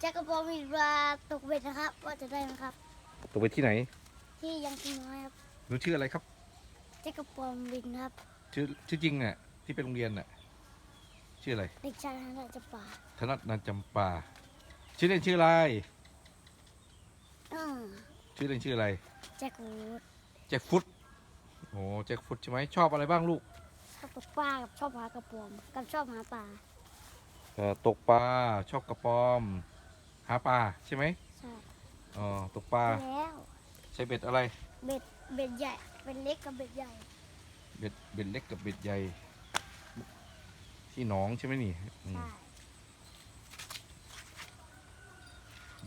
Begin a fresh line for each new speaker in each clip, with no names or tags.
แจ็คกระปอมมีปลาตกเบ็ดนะครับ ว่าจะได้ไหมครับ
ตกไปที่ไหน
ที่ยังกินน้อยครับ
หนูชื่ออะไรครับ
แจ็คกระปอมบินครับ
ชื่อชื่อจริงอะ ที่เป็นโรงเรียนอะ ชื่ออะไร
เด็กชายธนาจะป่า
ธนัทนันจำปา ชื่อเล่นชื่ออะไร
อ่า
ชื่อเล่นชื่ออะไร
แจ็ควูด
แจ็คฟุตโอ้แจ็คฟุตใช่ไหมชอบอะไรบ้างลูก
ชอบตกปลากับชอบหากระปอมกับชอบหาปลา
เอ่อตกปลาชอบกระปอม หาปลาใช่ไหม
ใช่
อ๋อตกปลา
แล้ว
ใช้เบ็ดอะไร
เบ็ดเบ็ดใหญ่เป็นเล็กกับเบ็ดใหญ่
เบ็ดเบ็ดเล็กกับเบ็ดใหญ่ ที่หนองใช่ไหมนี่อืม
ใช่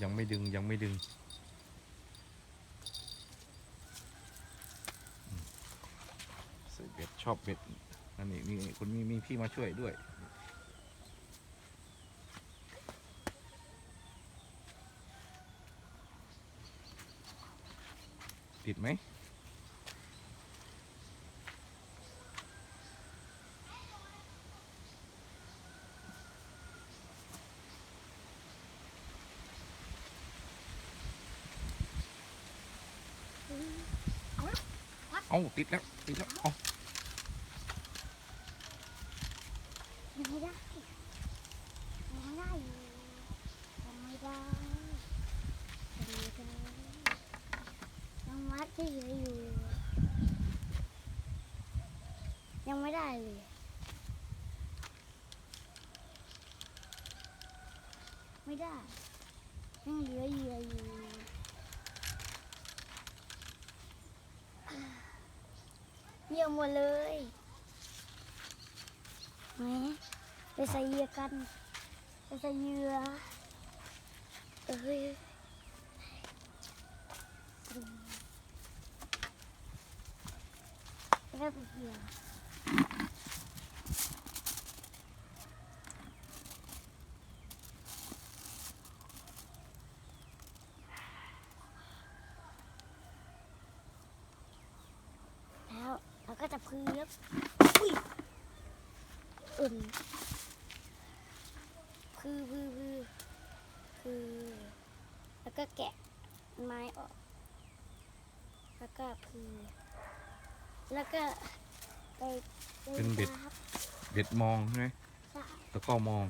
ยังไม่ดึงยังไม่ดึงอืมใส่เบ็ดชอบเบ็ดนั่นนี่นี่คนมีมีพี่มาช่วยด้วย ติดไหมเอ้าติดแล้ว ติดแล้วเอ้า
ยังไม่ได้ยังไม่ได้อยู่ยังไม่ได้ยังไม่ได้ยังมัดที่เหลืออยู่ ยังไม่ได้เลย ไม่ได้ยังเหลือเหยื่ออยู่เหยื่อหมดเลยไหมไปใส่เหยื่อกันไปใส่เหยื่อเอ้ยแล้วไปเหยื่อ แล้วเราก็จะพื้นอุ้ยอุ่นพือพือพือพือแล้วก็แกะไม้ออก แล้วก็พือแล้วก็
เป็นเบ็ด
ครับ
เบ็ดมองใช่ไหม
ใช่
ตะกร้อมอง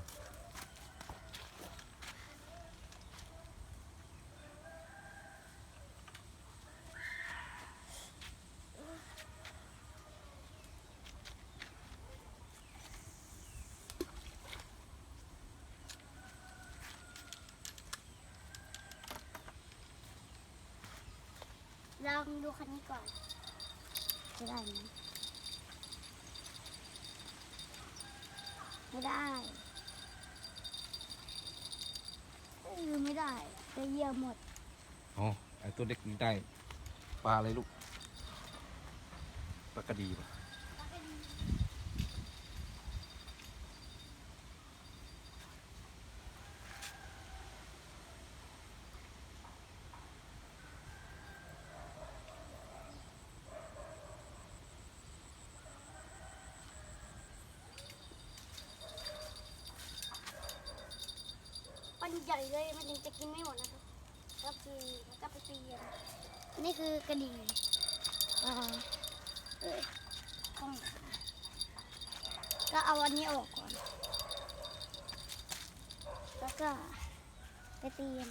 ลองดูคันนี้ก่อนจะได้ไหม ไม่ได้ยืมไม่ได้จะเหยี่ยมหมด
อ๋อ ไอตัวเล็กนี่ได้ ปลาอะไรลูก ปลากระดีปะ
มันใหญ่เลยมันยังจะกินไม่หมดนะครับก็คือแล้วก็ไปตีกันนี่คือกระดิ่งอ่าเออก็เอาอันนี้ออกก่อน แล้วก็ไปตีน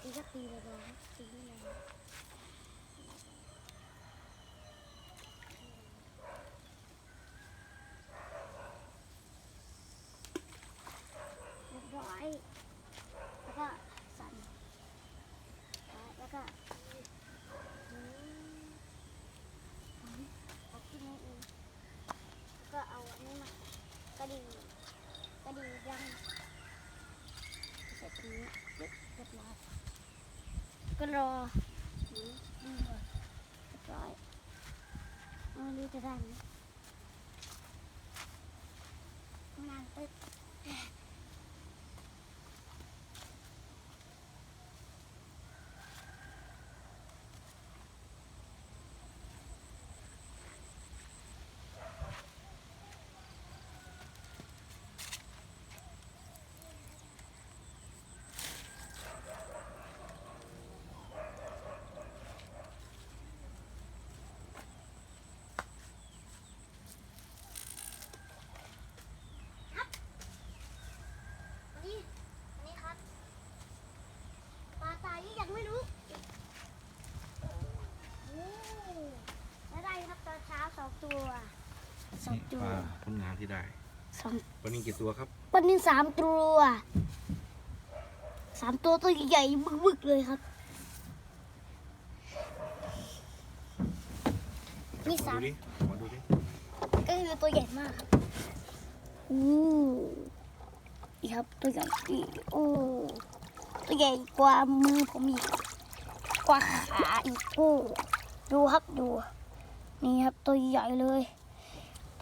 ตีก็ตีเลยนะตีเลยเรียบร้อย แล้วก็สั่นแล้วก็อืมเอาขึ้นมาอีกแล้วก็เอาอันนี้ม กระดิ่งกระดิ่งยังใส่ตรงนี้เรียบเรียบร้อยก็รออืมอืมเรียบร้อยไม่รู้จะได้ไหมไม่นานตึ๊บ อง
นี่
ตัว
ปลาผลงานที่ได้
สอง
ปลานินกี่ตัวครับ
ปลานินสามตัวสามตัวตัวใหญ่ๆบึกๆเลยครับมี
ขอ
สาม
ดูดิขอดูดิ
ก็คือตัวใหญ่มากครับอู้อีกครับตัวใหญ่อีกโอ้ตัวใหญ่กว่ามือผมอีกกว่าขาอีกโอ้ดูครับดู นี่ครับตัวใหญ่เลย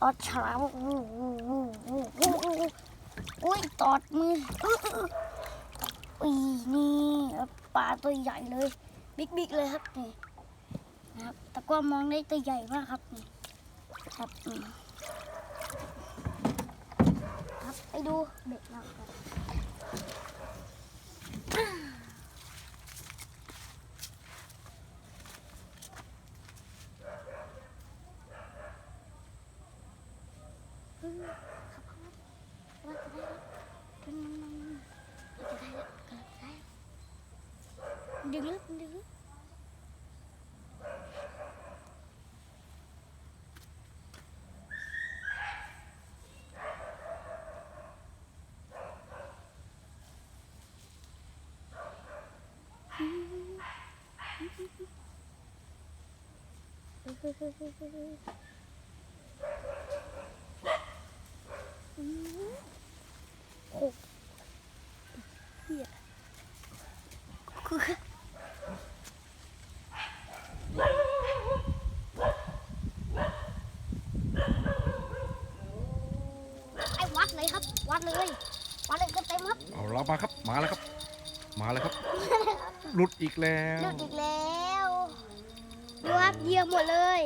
ตอดฉลามอู้อู้อู้อู้อู้อู้อุ้ยตอดมืออุ้ยนี่ปลาตัวใหญ่เลย บิ๊กๆเลยครับนี่นะครับแต่ก็มองได้ตัวใหญ่มากครับนี่ครับครับไปดูเบ็ดเราครับว่าจะได้ แล้วจะได้แล้วจะได้แล้วดึงลึกดึงลึก โอ้เหี้ยคือไอ้วัดเลยครับ วัดเลยวัดเลยก็เต็มครับ
เอาเรามาครับมาแล้วครับ มาแล้วครับหลุดอีกแล้ว
หลุดอีกแล้วดูครับเหยียบหมดเลย